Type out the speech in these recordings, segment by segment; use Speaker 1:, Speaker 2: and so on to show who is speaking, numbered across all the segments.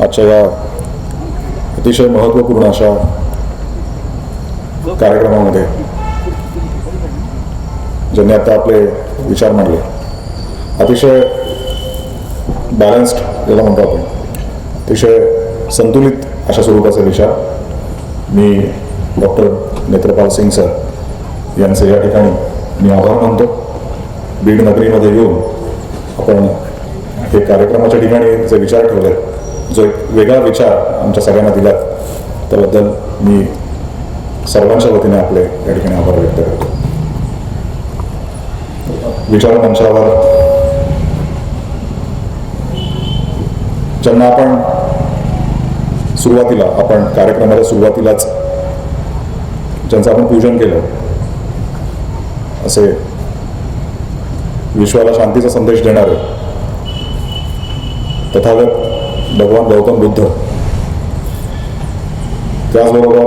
Speaker 1: आजच्या या अतिशय महत्त्वपूर्ण अशा कार्यक्रमामध्ये ज्यांनी आता आपले विचार मांडले अतिशय बॅलन्स्ड ज्याला म्हणतो आपण अतिशय संतुलित अशा स्वरूपाचे विचार मी डॉक्टर नेत्रपाल सिंग सर यांचे या ठिकाणी मी आभार मानतो बीड नगरीमध्ये येऊन आपण हे कार्यक्रमाच्या ठिकाणी जे विचार ठेवले जो एक वेगळा विचार आमच्या सगळ्यांना दिलात त्याबद्दल मी सर्वांच्या वतीने आपले या ठिकाणी आभार व्यक्त करतो. विचार मंचावर ज्यांना आपण सुरुवातीला आपण कार्यक्रमाच्या सुरुवातीलाच ज्यांचं आपण पूजन केलं असे विश्वाला शांतीचा संदेश देणारे तथागत भगवान गौतम बुद्ध. त्याचबरोबर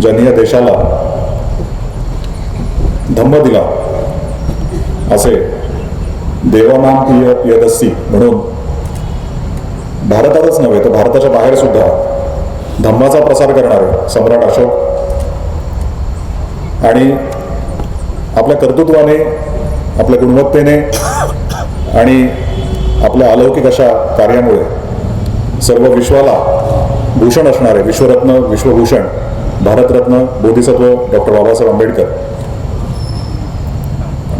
Speaker 1: ज्यांनी या देशाला धम्म दिला असे देवानाम यदस्सी म्हणून भारतातच नव्हे तर भारताच्या बाहेर सुद्धा धम्माचा प्रसार करणारे सम्राट अशोक आणि आपल्या कर्तृत्वाने आपल्या गुणवत्तेने आणि आपल्या अलौकिक अशा कार्यामुळे सर्व विश्वाला भूषण असणारे विश्वरत्न विश्वभूषण भारतरत्न बोधिसत्व डॉक्टर बाबासाहेब आंबेडकर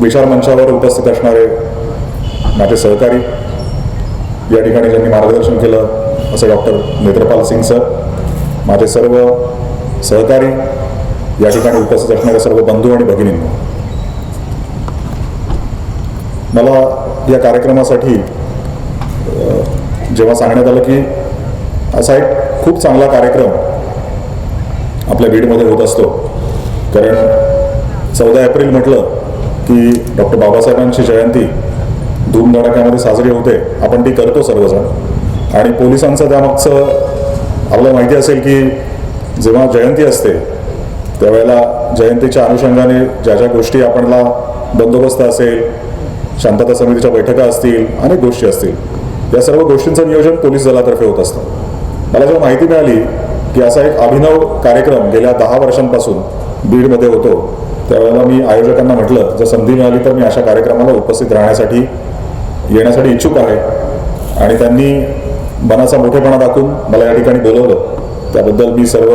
Speaker 1: विचार मंचावर उपस्थित असणारे माझे सहकारी या ठिकाणी ज्यांनी मार्गदर्शन केलं असं डॉक्टर नेत्रपाल सिंग सर माझे सर्व सहकारी या ठिकाणी उपस्थित असणारे सर्व बंधू आणि भगिनी मला या कार्यक्रमासाठी जेव्हा सांगण्यात आलं की असा एक खूप चांगला कार्यक्रम आपल्या बीडमध्ये होत असतो. कारण चौदा एप्रिल म्हटलं की डॉक्टर बाबासाहेबांची जयंती धूमधडाक्यामध्ये साजरी होते. आपण ती करतो सर्वजण. आणि पोलिसांचं त्यामागचं आपल्याला माहिती असेल की जेव्हा जयंती असते त्यावेळेला जयंतीच्या अनुषंगाने ज्या ज्या गोष्टी आपणला बंदोबस्त असेल शांतता समितीच्या बैठका असतील अनेक गोष्टी असतील. या सर्व गोष्टींचं नियोजन पोलीस दलातर्फे होत असतं. मला जेव्हा माहिती मिळाली की असा एक अभिनव कार्यक्रम गेल्या दहा वर्षांपासून बीडमध्ये होतो त्यावेळेला मी आयोजकांना म्हटलं जर संधी मिळाली तर मी अशा कार्यक्रमाला उपस्थित राहण्यासाठी येण्यासाठी इच्छुक आहे. आणि त्यांनी मनाचा मोठेपणा दाखवून मला या ठिकाणी बोलवलं. त्याबद्दल मी सर्व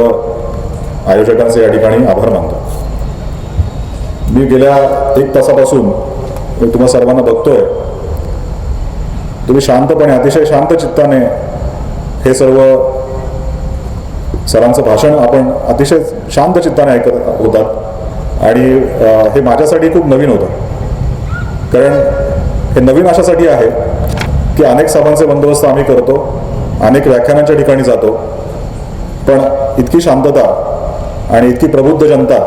Speaker 1: आयोजकांचे या ठिकाणी आभार मानतो. मी गेल्या एक तासापासून मी तुम्हा सर्वांना बघतोय तुम्ही शांतपणे अतिशय शांत चित्ताने हे सर्व सरांचं भाषण आपण अतिशय शांत चित्ताने ऐकत होतात. आणि हे माझ्यासाठी खूप नवीन होतं. कारण हे नवीन अशासाठी आहे की अनेक सभांचे बंदोबस्त आम्ही करतो अनेक व्याख्यानांच्या ठिकाणी जातो. पण इतकी शांतता आणि इतकी प्रबुद्ध जनता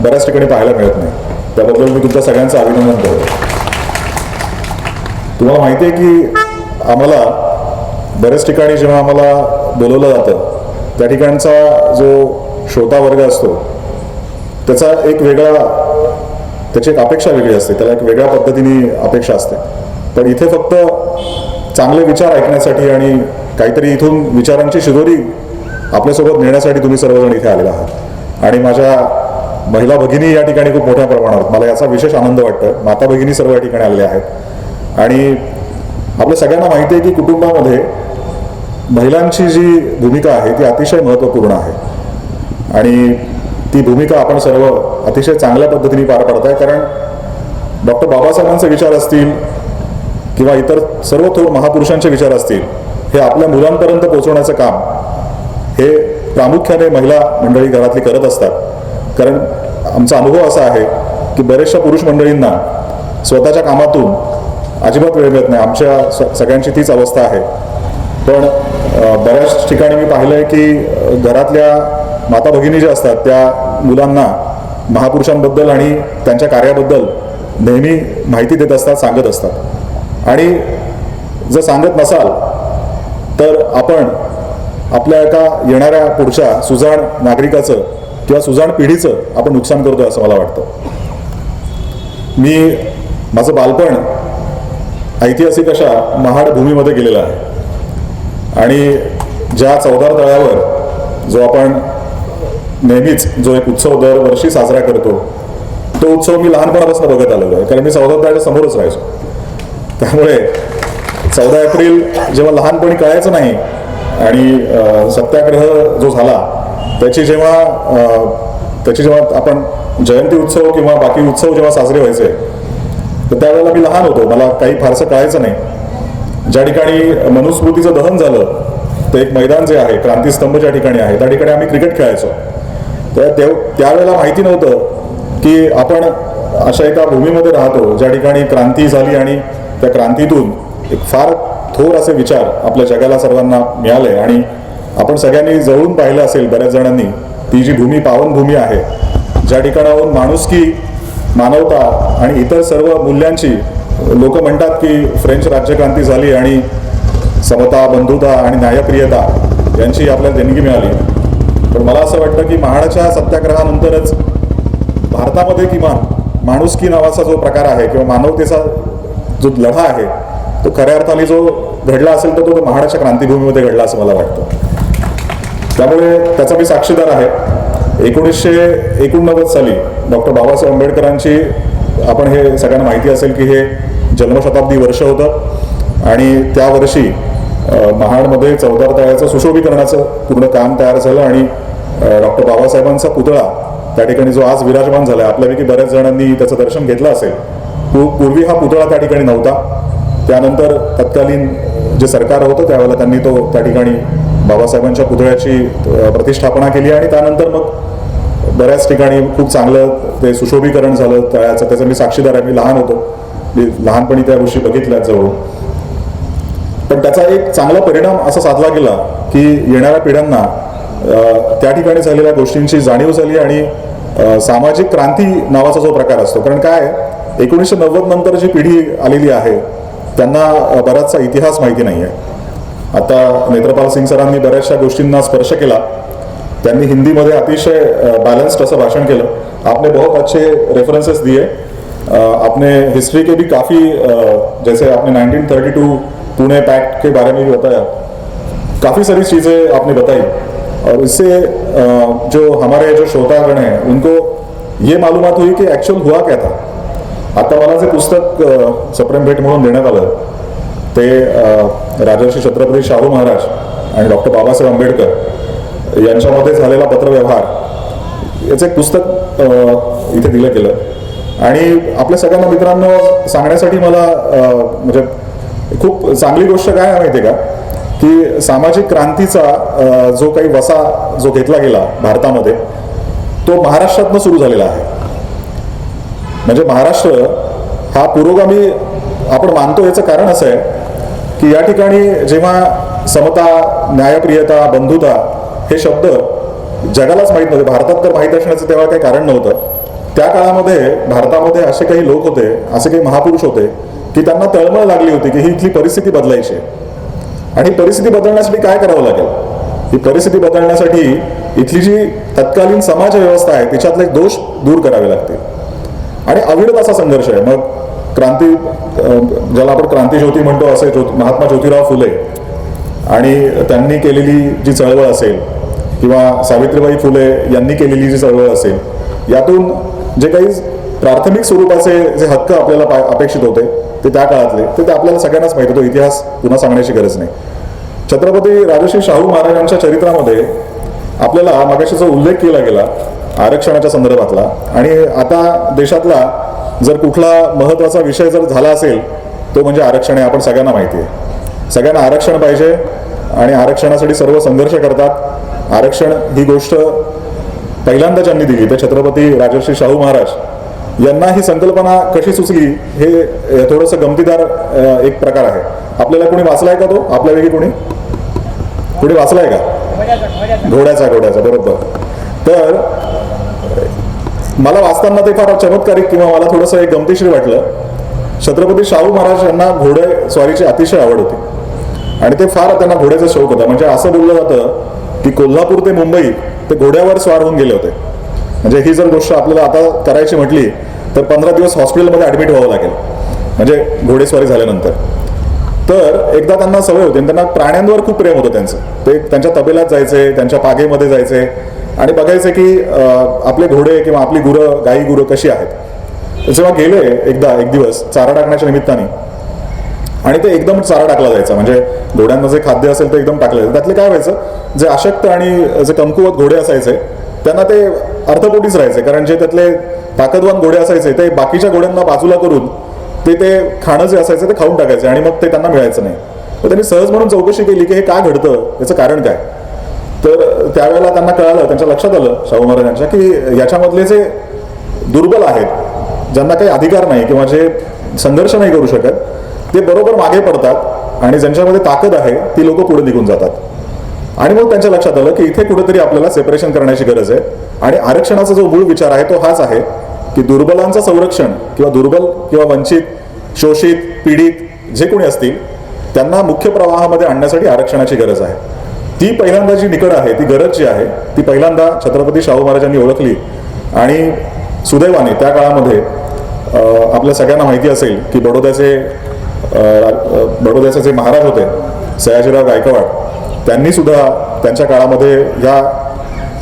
Speaker 1: बऱ्याच ठिकाणी पाहायला मिळत नाही. त्याबद्दल मी तुमच्या सगळ्यांचं अभिनंदन करतो. तुम्हाला माहिती आहे की आम्हाला बऱ्याच ठिकाणी जेव्हा आम्हाला बोलवलं जातं त्या ठिकाणचा जो श्रोता वर्ग असतो त्याचा एक वेगळा त्याची एक अपेक्षा वेगळी असते त्याला एक वेगळ्या पद्धतीने अपेक्षा असते. पण इथे फक्त चांगले विचार ऐकण्यासाठी आणि काहीतरी इथून विचारांची शिदोरी आपल्यासोबत नेण्यासाठी तुम्ही सर्वजण इथे आलेला आहात. आणि माझ्या महिला भगिनी या ठिकाणी खूप मोठ्या प्रमाणावर मला याचा विशेष आनंद वाटतं माता भगिनी सर्व या ठिकाणी आलेल्या आहेत. आणि आपल्या सगळ्यांना माहिती आहे की कुटुंबामध्ये महिलांची जी भूमिका आहे ती अतिशय महत्त्वपूर्ण आहे. आणि ती भूमिका आपण सर्व अतिशय चांगल्या पद्धतीने पार पाडताय. कारण डॉक्टर बाबासाहेबांचे विचार असतील किंवा इतर सर्व थोर महापुरुषांचे विचार असतील हे आपल्या मुलांपर्यंत पोहोचवण्याचं काम हे प्रामुख्याने महिला मंडळी घरातली करत असतात. कारण आमचा अनुभव असा आहे की बऱ्याचशा पुरुष मंडळींना स्वतःच्या कामातून अजिबात वेळ मिळत नाही. आमच्या सगळ्यांची तीच अवस्था आहे. पण बऱ्याच ठिकाणी मी पाहिलं आहे की घरातल्या माता भगिनी ज्या असतात त्या मुलांना महापुरुषांबद्दल आणि त्यांच्या कार्याबद्दल नेहमी माहिती देत असतात सांगत असतात. आणि जर सांगत नसाल तर आपण आपल्या एका येणाऱ्या पुढच्या सुजाण नागरिकाचं किंवा सुजाण पिढीचं आपण नुकसान करतोय असं मला वाटतं. मी माझं बालपण ऐतिहासिक अशा महाड भूमीमध्ये गेलेला आहे. आणि ज्या चौदार तळ्यावर जो आपण नेहमीच जो एक उत्सव दरवर्षी साजरा करतो तो उत्सव मी लहानपणापासून बघत आलेलो आहे. कारण मी चौदा तळ्याच्या समोरच राहायचो. त्यामुळे चौदा एप्रिल जेव्हा लहानपणी कळायचं नाही आणि सत्याग्रह जो झाला त्याची जेव्हा त्याची जेव्हा आपण जयंती उत्सव किंवा बाकी उत्सव जेव्हा साजरे व्हायचे तर त्यावेळेला मी लहान होतो. मला काही फारसं कळायचं नाही. ज्या ठिकाणी मनुस्मृतीचं दहन झालं ते एक मैदान जे आहे क्रांतीस्तंभ ज्या ठिकाणी आहे त्या ठिकाणी आम्ही क्रिकेट खेळायचो. तर तेव त्यावेळेला माहिती नव्हतं की आपण अशा एका भूमीमध्ये राहतो ज्या ठिकाणी क्रांती झाली आणि त्या क्रांतीतून एक फार थोर असे विचार आपल्या जगाला सर्वांना मिळाले आणि आपण सगळ्यांनी जवळून पाहिलं असेल बऱ्याच जणांनी ती जी भूमी पावनभूमी आहे ज्या ठिकाणाहून माणुसकी मानवता आणि इतर सर्व मूल्यांची लोक म्हणतात की फ्रेंच राज्यक्रांती झाली आणि समता बंधुता आणि न्यायप्रियता यांची आपल्याला देणगी मिळाली. पण मला असं वाटतं की महाडाच्या सत्याग्रहानंतरच भारतामध्ये किमान माणुसकी नावाचा जो प्रकार आहे किंवा मानवतेचा जो लढा आहे तो खऱ्या अर्थाने जो घडला असेल तर तो तो महाडाच्या क्रांतीभूमीमध्ये घडला असं मला वाटतं. त्यामुळे त्याचा मी साक्षीदार आहे. एकोणीसशे एकोणनव्वद साली डॉक्टर बाबासाहेब आंबेडकरांची आपण हे सगळ्यांना माहिती असेल की हे जन्मशताब्दी वर्ष होतं. आणि त्या वर्षी महाडमध्ये चौदार तळ्याचं सुशोभीकरणाचं पूर्ण काम तयार झालं आणि डॉक्टर बाबासाहेबांचा पुतळा त्या ठिकाणी जो आज विराजमान झाला आहे आपल्यापैकी बऱ्याच जणांनी त्याचं दर्शन घेतलं असेल. पूर्वी हा पुतळा त्या ठिकाणी नव्हता. त्यानंतर तत्कालीन जे सरकार होतं त्यावेळेला त्यांनी तो त्या ठिकाणी बाबासाहेबांच्या पुतळ्याची प्रतिष्ठापना केली आणि त्यानंतर मग बऱ्याच ठिकाणी खूप चांगलं ते सुशोभीकरण झालं. तळ्याचं त्याचं मी साक्षीदार आहे. मी लहान होतो. मी लहानपणी त्या गोष्टी बघितल्या जवळ पण त्याचा एक चांगला परिणाम असा साधला गेला की येणाऱ्या पिढ्यांना त्या ठिकाणी झालेल्या गोष्टींची जाणीव झाली आणि सामाजिक क्रांती नावाचा जो प्रकार असतो. कारण काय एकोणीसशे नव्वद नंतर जी पिढी आलेली आहे त्यांना बराचसा इतिहास माहिती नाही आहे आता नेत्रपाल सिंग सरांनी बऱ्याचशा गोष्टींना स्पर्श केला. त्यांनी हिंदीमध्ये अतिशय बैलेंस्ड असं भाषण केलं. आपने बहुत अच्छे रेफरेंसेस दिए. आपने हिस्ट्री के भी काफ़ी जैसे आपने 1932 पुणे पैक्ट के बारे में भी बताया। काफ़ी सारी चीज़ें आपने बताई। और इससे जो हमारे जो श्रोतागण हैं उनको ये मालूमात हुई कि ॲक्च्युअल हुआ क्या था। आता मला जे पुस्तक सप्रेम भेट म्हणून देण्यात आलं ते राजर्षी छत्रपती शाहू महाराज आणि डॉक्टर बाबासाहेब आंबेडकर यांच्यामध्ये झालेला पत्रव्यवहार याचं एक पुस्तक इथे दिलं गेलं. आणि आपल्या सगळ्यांना मित्रांनो सांगण्यासाठी मला म्हणजे खूप चांगली गोष्ट काय माहिती आहे का? की सामाजिक क्रांतीचा जो काही वसा जो घेतला गेला भारतामध्ये तो महाराष्ट्रातनं सुरू झालेला आहे. म्हणजे महाराष्ट्र हा पुरोगामी आपण मानतो याचं कारण असं आहे की या ठिकाणी जेव्हा समता न्यायप्रियता बंधुता हे शब्द जगालाच माहीत नव्हते. भारतात तर माहीत असण्याचं तेव्हा काही कारण नव्हतं. त्या काळामध्ये भारतामध्ये असे काही लोक होते असे काही महापुरुष होते की त्यांना तळमळ लागली होती की ही इथली परिस्थिती बदलायची आहे. आणि परिस्थिती बदलण्यासाठी काय करावं लागेल? ही परिस्थिती बदलण्यासाठी इथली जी तत्कालीन समाज व्यवस्था आहे तिच्यातले दोष दूर करावे लागतील. आणि अविरत असा संघर्ष आहे. मग क्रांती ज्याला आपण क्रांती ज्योती म्हणतो असे ज्योत महात्मा ज्योतिराव फुले आणि त्यांनी केलेली जी चळवळ असेल किंवा सावित्रीबाई फुले यांनी केलेली जी चळवळ असेल यातून जे काही प्राथमिक स्वरूपाचे जे हक्क आपल्याला अपेक्षित होते ते त्या काळातले ते ते आपल्याला सगळ्यांनाच माहिती होतो इतिहास पुन्हा सांगण्याची गरज नाही. छत्रपती राजश्री शाहू महाराजांच्या चरित्रामध्ये आपल्याला मागाशीचा उल्लेख केला गेला आरक्षणाच्या संदर्भातला आणि आता देशातला जर कुठला महत्त्वाचा विषय जर झाला असेल तो म्हणजे आरक्षण आहे आपण सगळ्यांना माहिती आहे. सगळ्यांना आरक्षण पाहिजे आणि आरक्षणासाठी सर्व संघर्ष करतात आरक्षण ही गोष्ट पहिल्यांदा ज्यांनी दिली. ते छत्रपती राजर्षी शाहू महाराज यांना ही संकल्पना कशी सुचली हे थोडंसं गमतीदार एक प्रकार आहे. आपल्याला कोणी वाचलाय का तो? आपल्यापैकी कोणी? कोणी वाचलाय का? घोड्याचा घोड्याचा बरोबर. तर मला वाचताना ते फार चमत्कारिक किंवा मला थोडंसं एक गमतीशीर वाटलं. छत्रपती शाहू महाराज यांना घोडे स्वारीची अतिशय आवड होती. आणि ते फार त्यांना घोड्याचा शौक होता. म्हणजे असं बोललं जातं की कोल्हापूर ते मुंबई ते घोड्यावर स्वार होऊन गेले होते. म्हणजे ही जर गोष्ट आपल्याला आता करायची म्हटली तर पंधरा दिवस हॉस्पिटलमध्ये ॲडमिट व्हावं लागेल. म्हणजे घोडेस्वारी झाल्यानंतर. तर एकदा त्यांना सवय होती त्यांना प्राण्यांवर खूप प्रेम होतं त्यांचं. ते त्यांच्या तबेल्यात जायचे त्यांच्या पागेमध्ये जायचे आणि बघायचे की आपले घोडे किंवा आपली गुरं गाई गुरं कशी आहेत. जेव्हा गेले एकदा एक दिवस चारा टाकण्याच्या निमित्ताने आणि ते एकदम चारा टाकला जायचा. म्हणजे घोड्यांना जे खाद्य असेल ते एकदम टाकलं जायचं. त्यातले काय व्हायचं जे अशक्त आणि जे कमकुवत घोडे असायचे त्यांना ते अर्थपोटीच राहायचे. कारण जे त्यातले ताकदवान घोडे असायचे ते बाकीच्या घोड्यांना बाजूला करून ते ते खाणं जे असायचं ते खाऊन टाकायचे आणि मग ते त्यांना मिळायचं नाही. तर त्यांनी सहज म्हणून चौकशी केली की हे का घडतं? याचं कारण काय? तर त्यावेळेला त्यांना कळालं त्यांच्या लक्षात आलं शाहू महाराजांच्या की याच्यामधले जे दुर्बल आहेत ज्यांना काही अधिकार नाही किंवा जे संघर्ष नाही करू शकत ते बरोबर मागे पडतात आणि ज्यांच्यामध्ये ताकद आहे ती लोक पुढे निघून जातात. आणि मग त्यांच्या लक्षात आलं की इथे कुठेतरी आपल्याला सेपरेशन करण्याची गरज आहे. आणि आरक्षणाचा जो मूळ विचार आहे तो हाच आहे की दुर्बलांचं संरक्षण किंवा दुर्बल किंवा वंचित शोषित पीडित जे कोणी असतील त्यांना मुख्य प्रवाहामध्ये आणण्यासाठी आरक्षणाची गरज आहे. ती पहिल्यांदा जी निकड आहे ती गरज जी आहे ती पहिल्यांदा छत्रपती शाहू महाराजांनी ओळखली. आणि सुदैवाने त्या काळामध्ये आपल्या सगळ्यांना माहिती असेल की बडोद्याचे बडोद्याचे जे महाराज होते सयाजीराव गायकवाड त्यांनी सुद्धा त्यांच्या काळामध्ये या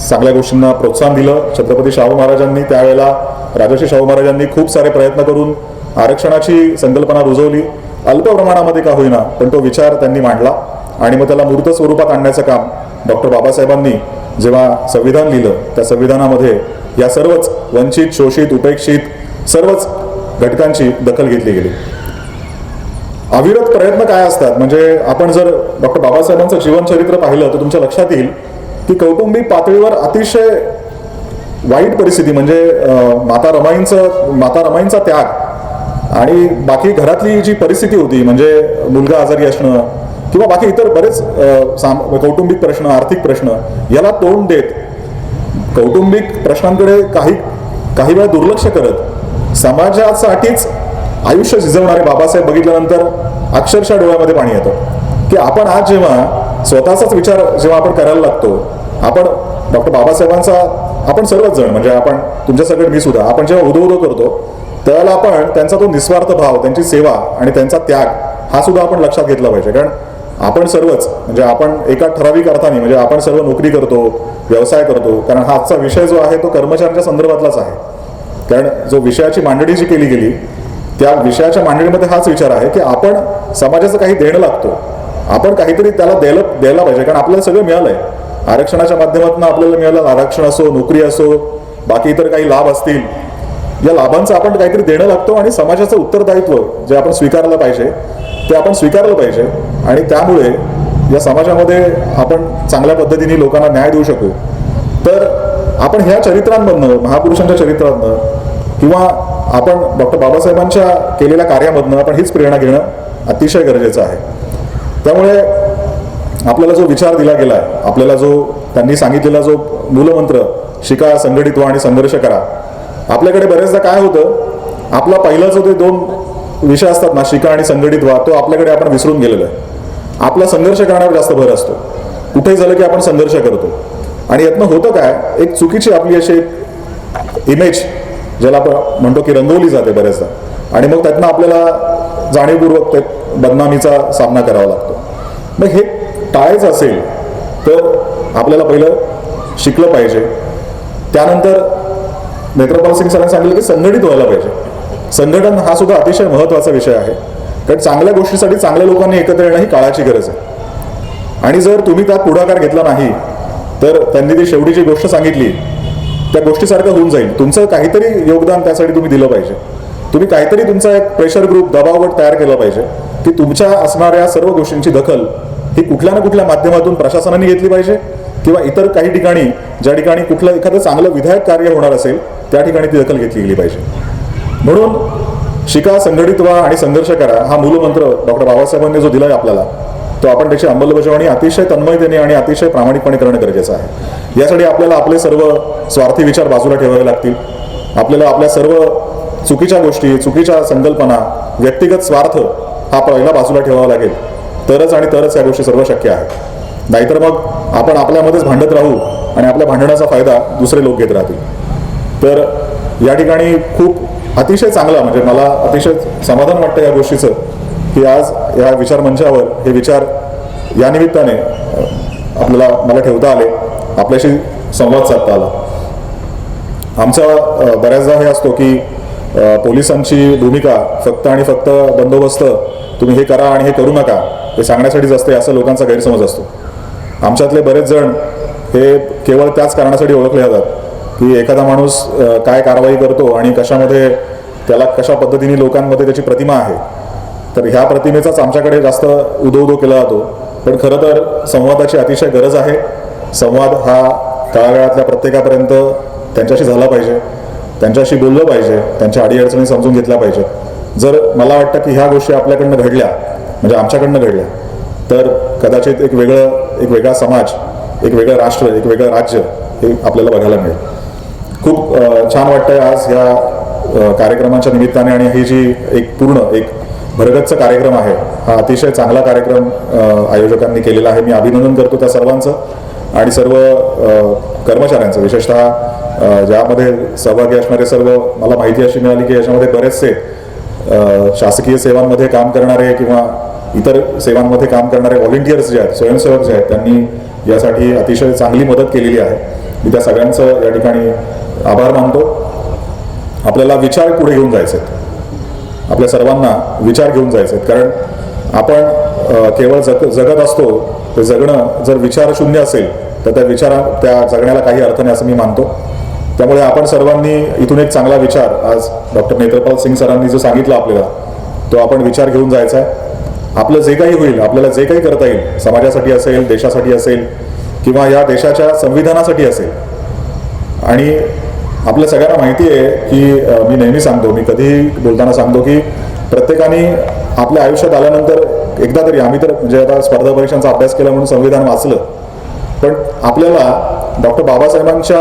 Speaker 1: चांगल्या गोष्टींना प्रोत्साहन दिलं. छत्रपती शाहू महाराजांनी त्यावेळेला राजर्षी शाहू महाराजांनी खूप सारे प्रयत्न करून आरक्षणाची संकल्पना रुजवली. अल्प प्रमाणामध्ये का होईना पण तो विचार त्यांनी मांडला. आणि मग त्याला मूर्त स्वरूपात आणण्याचं काम डॉक्टर बाबासाहेबांनी जेव्हा संविधान लिहिलं त्या संविधानामध्ये या सर्वच वंचित शोषित उपेक्षित सर्वच घटकांची दखल घेतली गेली. अविरत प्रयत्न काय असतात? म्हणजे आपण जर डॉक्टर बाबासाहेबांचं जीवनचरित्र पाहिलं तर तुमच्या लक्षात येईल की कौटुंबिक पातळीवर अतिशय वाईट परिस्थिती म्हणजे माता रमाईंचं माता रमाईंचा त्याग आणि बाकी घरातली जी परिस्थिती होती म्हणजे मुलगा आजारी असणं किंवा बाकी इतर बरेच साम कौटुंबिक प्रश्न आर्थिक प्रश्न याला तोंड देत कौटुंबिक प्रश्नांकडे काही काही वेळा दुर्लक्ष करत समाजासाठीच आयुष्य झिजवणारे बाबासाहेब बघितल्यानंतर अक्षरशः डोळ्यामध्ये पाणी येतं. की आपण आज जेव्हा स्वतःचाच विचार जेव्हा आपण करायला लागतो आपण डॉक्टर बाबासाहेबांचा आपण सर्वच जण म्हणजे आपण तुमच्यासकट मी सुद्धा आपण जेव्हा उदो उदो करतो त्यावेळेला आपण त्यांचा तो निस्वार्थ भाव त्यांची सेवा आणि त्यांचा त्याग हा सुद्धा आपण लक्षात घेतला पाहिजे. कारण आपण सर्वच म्हणजे आपण एका ठराविक अर्थाने म्हणजे आपण सर्व नोकरी करतो व्यवसाय करतो कारण हा आजचा विषय जो आहे तो कर्मचाऱ्यांच्या संदर्भातलाच आहे. कारण जो विषयाची मांडणी जी केली गेली त्या विषयाच्या मांडणीमध्ये हाच विचार आहे की आपण समाजाचं काही देणं लागतो. आपण काहीतरी त्याला द्यायला द्यायला पाहिजे कारण आपल्याला सगळं मिळालंय. आरक्षणाच्या माध्यमातून आपल्याला मिळालं आरक्षण असो नोकरी असो बाकी इतर काही लाभ असतील. या लाभांचं आपण काहीतरी देणं लागतो आणि समाजाचं उत्तरदायित्व जे आपण स्वीकारलं पाहिजे ते आपण स्वीकारलं पाहिजे. आणि त्यामुळे या समाजामध्ये आपण चांगल्या पद्धतीने लोकांना न्याय देऊ शकू. तर आपण ह्या चरित्रांमधनं महापुरुषांच्या चरित्रांनं किंवा आपण डॉक्टर बाबासाहेबांच्या केलेल्या कार्यामधनं आपण हीच प्रेरणा घेणं अतिशय गरजेचं आहे. त्यामुळे आपल्याला जो विचार दिला गेला आहे आपल्याला जो त्यांनी सांगितलेला जो मूलमंत्र शिका संघटित व्हा आणि संघर्ष करा आपल्याकडे बऱ्याचदा काय होतं आपला पहिला जो ते दोन विषय असतात ना शिका आणि संघटित व्हा तो आपल्याकडे आपण विसरून गेलेलो आहे. आपला संघर्ष करण्यावर जास्त भर असतो. कुठेही झालं की आपण संघर्ष करतो. आणि यातनं होतं काय एक चुकीची आपली अशी एक इमेज ज्याला आपण म्हणतो की रंगवली जाते बऱ्याचदा. आणि मग त्यातनं आपल्याला जाणीवपूर्वक ते बदनामीचा सामना करावा लागतो. मग हे टाळायचं असेल तर आपल्याला पहिलं शिकलं पाहिजे. त्यानंतर नेत्रपाल सिंग सरांनी सांगितलं की संघटित व्हायला पाहिजे. संघटन हा सुद्धा अतिशय महत्त्वाचा विषय आहे. कारण चांगल्या गोष्टीसाठी चांगल्या लोकांनी एकत्र येणं ही काळाची गरज आहे. आणि जर तुम्ही त्यात पुढाकार घेतला नाही तर त्यांनी ती शेवटीची गोष्ट सांगितली त्या गोष्टीसारखं होऊन जाईल. तुमचं काहीतरी योगदान त्यासाठी तुम्ही दिलं पाहिजे. तुम्ही काहीतरी तुमचा एक प्रेशर ग्रुप दबावगट तयार केला पाहिजे. की तुमच्या असणाऱ्या सर्व गोष्टींची दखल ही कुठल्या ना कुठल्या माध्यमातून प्रशासनाने घेतली पाहिजे किंवा इतर काही ठिकाणी ज्या ठिकाणी कुठलं एखादं चांगलं विधायक कार्य होणार असेल त्या ठिकाणी ती दखल घेतली गेली पाहिजे. म्हणून शिका संघटित व्हा आणि संघर्ष करा हा मूलमंत्र डॉक्टर बाबासाहेबांनी जो दिलाय आपल्याला तो आपण त्याची अंमलबजावणी अतिशय तन्मयतेने आणि अतिशय प्रामाणिकपणे करणं गरजेचं आहे. यासाठी आपल्याला आपले सर्व स्वार्थी विचार बाजूला ठेवावे लागतील. आपल्याला आपल्या सर्व चुकीच्या गोष्टी चुकीच्या संकल्पना व्यक्तिगत स्वार्थ हा पहिला बाजूला ठेवावा लागेल. तरच आणि तरच या गोष्टी सर्व शक्य आहेत. नाहीतर मग आपण आपल्यामध्येच भांडत राहू आणि आपल्या भांडणाचा फायदा दुसरे लोक घेत राहतील. तर या ठिकाणी खूप अतिशय चांगला म्हणजे मला अतिशय समाधान वाटतं या गोष्टीचं. की आज या विचार मंचावर हे विचार या निमित्ताने आपल्याला मला ठेवता आले. आपल्याशी संवाद साधता आला. आमचा बऱ्याचदा हे असतो की पोलिसांची भूमिका फक्त आणि फक्त बंदोबस्त तुम्ही हे करा आणि हे करू नका हे सांगण्यासाठीच असते असं लोकांचा गैरसमज असतो. आमच्यातले बरेच जण हे केवळ त्याच कारणासाठी ओळखले जातात की एखादा माणूस काय कारवाई करतो आणि कशामध्ये त्याला कशा पद्धतीने लोकांमध्ये त्याची प्रतिमा आहे. तर ह्या प्रतिमेचाच आमच्याकडे जास्त उदो उदो केला जातो. पण खरं तर संवादाची अतिशय गरज आहे. संवाद हा काळाकाळातल्या प्रत्येकापर्यंत त्यांच्याशी झाला पाहिजे. त्यांच्याशी बोललं पाहिजे. त्यांच्या अडीअडचणी समजून घेतल्या पाहिजे. जर मला वाटतं की ह्या गोष्टी आपल्याकडनं घडल्या म्हणजे आमच्याकडनं घडल्या तर कदाचित एक वेगळं एक वेगळा समाज एक वेगळं राष्ट्र एक वेगळं राज्य हे आपल्याला बघायला मिळेल. खूप छान वाटतंय आज या कार्यक्रमाच्या निमित्ताने आणि ही जी एक पूर्ण एक भरगतचा कार्यक्रम आहे. हा अतिशय चांगला कार्यक्रम आयोजकांनी केलेला आहे. मी अभिनंदन करतो त्या सर्वांचं आणि सर्व कर्मचाऱ्यांचं. विशेषतः ज्यामध्ये सहभागी असणारे सर्व मला माहिती अशी मिळाली की याच्यामध्ये बरेचसे शासकीय सेवांमध्ये काम करणारे किंवा इतर सेवांमध्ये काम करणारे व्हॉलेंटियर्स जे आहेत स्वयंसेवक जे आहेत त्यांनी यासाठी अतिशय चांगली मदत केलेली आहे. मी त्या सगळ्यांचं या ठिकाणी आभार मानतो. आपल्याला विचार पुढे घेऊन जायचे आहेत आपल्या सर्वांना विचार घेऊन जायचे आहेत. कारण आपण केवळ जग जगत असतो ते जगणं जर विचार शून्य असेल तर त्या विचारा त्या जगण्याला काही अर्थ नाही असं मी मानतो. त्यामुळे आपण सर्वांनी इथून एक चांगला विचार आज डॉक्टर नेत्रपाल सिंग सरांनी जो सांगितलं आपल्याला तो आपण विचार घेऊन जायचा आहे. आपलं जे काही होईल आपल्याला जे काही करता येईल समाजासाठी असेल देशासाठी असेल किंवा या देशाच्या संविधानासाठी असेल आणि आपल्या सगळ्यांना माहिती आहे की मी नेहमी सांगतो मी कधीही बोलताना सांगतो की प्रत्येकाने आपल्या आयुष्यात आल्यानंतर एकदा तरी आम्ही तर म्हणजे आता स्पर्धा परीक्षांचा अभ्यास केला म्हणून संविधान वाचलं. पण आपल्याला डॉक्टर बाबासाहेबांच्या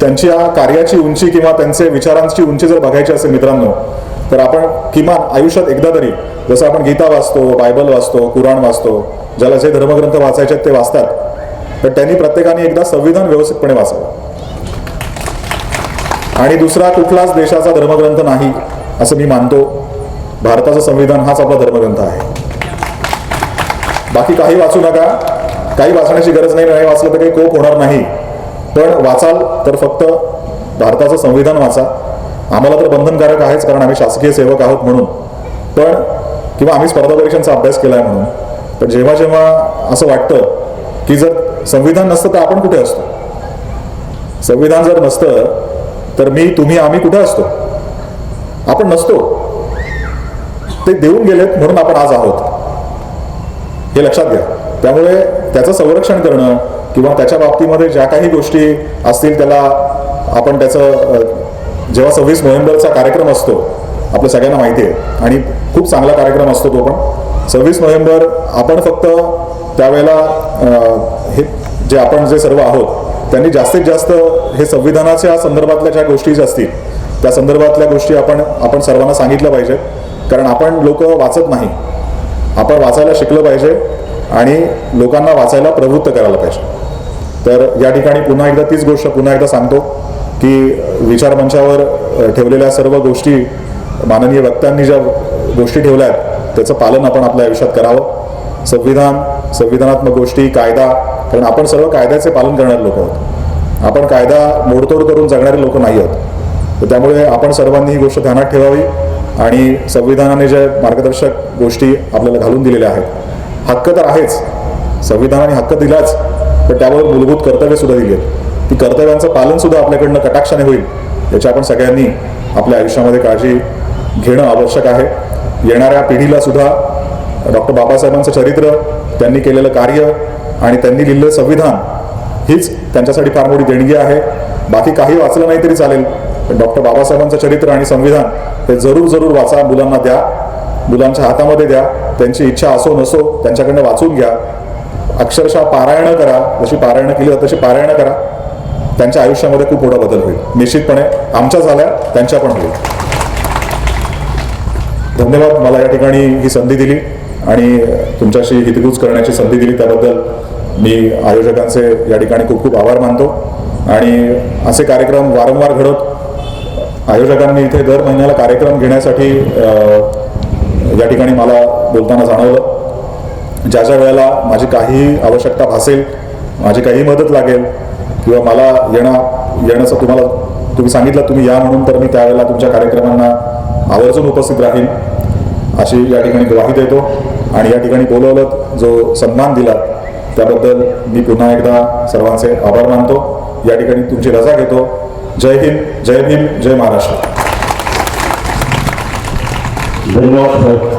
Speaker 1: त्यांच्या कार्याची उंची किंवा त्यांचे विचारांची उंची जर बघायची असेल मित्रांनो तर आपण किमान आयुष्यात एकदा तरी जसं आपण गीता वाचतो बायबल वाचतो कुराण वाचतो ज्याला जे धर्मग्रंथ वाचायचे ते वाचतात तर त्यांनी प्रत्येकाने एकदा संविधान व्यवस्थितपणे वाचावं. आणि दुसरा कुठलाच देशाचा धर्मग्रंथ नाही असं मी मानतो. भारताचं संविधान हाच आपला धर्मग्रंथ आहे. बाकी काही वाचू नका. काही वाचण्याची गरज नाही नाही वाचलं तर काही कोप होणार नाही. पण वाचाल तर फक्त भारताचं संविधान वाचा. आम्हाला तर बंधनकारक आहेच कारण आम्ही शासकीय सेवक आहोत म्हणून. पण किंवा आम्ही स्पर्धा परीक्षांचा अभ्यास केला आहे म्हणून. पण जेव्हा जेव्हा असं वाटतं की जर संविधान नसतं तर आपण कुठे असतो? संविधान जर नसतं तर मी तुम्ही आम्ही कुठे असतो? आपण नसतो. ते देऊन गेलेत म्हणून आपण आज आहोत. हे लक्षात घ्या. त्यामुळे त्याचं संरक्षण करणं किंवा त्याच्या बाबतीमध्ये ज्या काही गोष्टी असतील त्याला आपण त्याचं जेव्हा सव्वीस नोव्हेंबरचा कार्यक्रम असतो आपल्या सगळ्यांना माहिती आहे. आणि खूप चांगला कार्यक्रम असतो तो पण. सव्वीस नोव्हेंबर आपण फक्त त्यावेळेला हे जे आपण जे सर्व आहोत त्यांनी जास्तीत जास्त हे संविधानाच्या संदर्भातल्या ज्या गोष्टी असतील त्या संदर्भातल्या गोष्टी आपण आपण सर्वांना सांगितल्या पाहिजेत कारण आपण लोक वाचत नाही. आपण वाचायला शिकलं पाहिजे आणि लोकांना वाचायला प्रवृत्त करायला पाहिजे. तर या ठिकाणी पुन्हा एकदा तीच गोष्ट पुन्हा एकदा सांगतो की विचारमंचावर ठेवलेल्या सर्व गोष्टी माननीय वक्त्यांनी ज्या गोष्टी ठेवल्या आहेत त्याचं पालन आपण आपल्या आयुष्यात करावं. संविधान संविधानात्मक गोष्टी कायदा कारण आपण सर्व कायद्याचे पालन करणारे लोक आहोत. आपण कायदा मोडतोड करून जगणारे लोक नाही आहोत. तर त्यामुळे आपण सर्वांनी ही गोष्ट ध्यानात ठेवावी आणि संविधानाने ज्या मार्गदर्शक गोष्टी आपल्याला घालून दिलेल्या आहेत हक्क तर आहेच. संविधानाने हक्क दिलाच पण त्यावर मूलभूत कर्तव्यसुद्धा दिली आहेत. ती कर्तव्यांचं पालनसुद्धा आपल्याकडनं कटाक्षाने होईल याची आपण सगळ्यांनी आपल्या आयुष्यामध्ये काळजी घेणं आवश्यक आहे. येणाऱ्या पिढीला सुद्धा डॉक्टर बाबासाहेबांचं चरित्र त्यांनी केलेलं कार्य आणि त्यांनी लिहिलेलं संविधान हीच त्यांच्यासाठी फार मोठी देणगी आहे. बाकी काही वाचलं नाही तरी चालेल. पण डॉक्टर बाबासाहेबांचं चरित्र आणि संविधान हे जरूर जरूर वाचा. मुलांना द्या. मुलांच्या हातामध्ये द्या. त्यांची इच्छा असो नसो त्यांच्याकडनं वाचून घ्या. अक्षरशः पारायणं करा. जशी पारायणं केली जात तशी पारायणं करा. त्यांच्या आयुष्यामध्ये खूप मोठा बदल होईल. निश्चितपणे आमच्या झाल्या त्यांच्या पण होईल. धन्यवाद. मला या ठिकाणी ही संधी दिली आणि तुमच्याशी हितगुज करण्याची संधी दिली. त्याबद्दल मी आयोजकांचे या ठिकाणी खूप खूप आभार मानतो. आणि असे कार्यक्रम वारंवार घडत आयोजकांनी इथे दर महिन्याला कार्यक्रम घेण्यासाठी या ठिकाणी मला बोलताना जाणवलं. ज्या ज्या वेळेला माझी काही आवश्यकता भासेल माझी काही मदत लागेल किंवा मला येणं येण्याचं तुम्हाला तुम्ही सांगितलं तुम्ही या म्हणून तर मी त्यावेळेला तुमच्या कार्यक्रमांना आवर्जून उपस्थित राहील अशी या ठिकाणी ग्वाही देतो. आणि या ठिकाणी बोलवलं जो सन्मान दिला त्याबद्दल मी पुन्हा एकदा सर्वांचे आभार मानतो. या ठिकाणी तुमची रजा घेतो. जय हिंद जय भीम जय महाराष्ट्र.
Speaker 2: धन्यवाद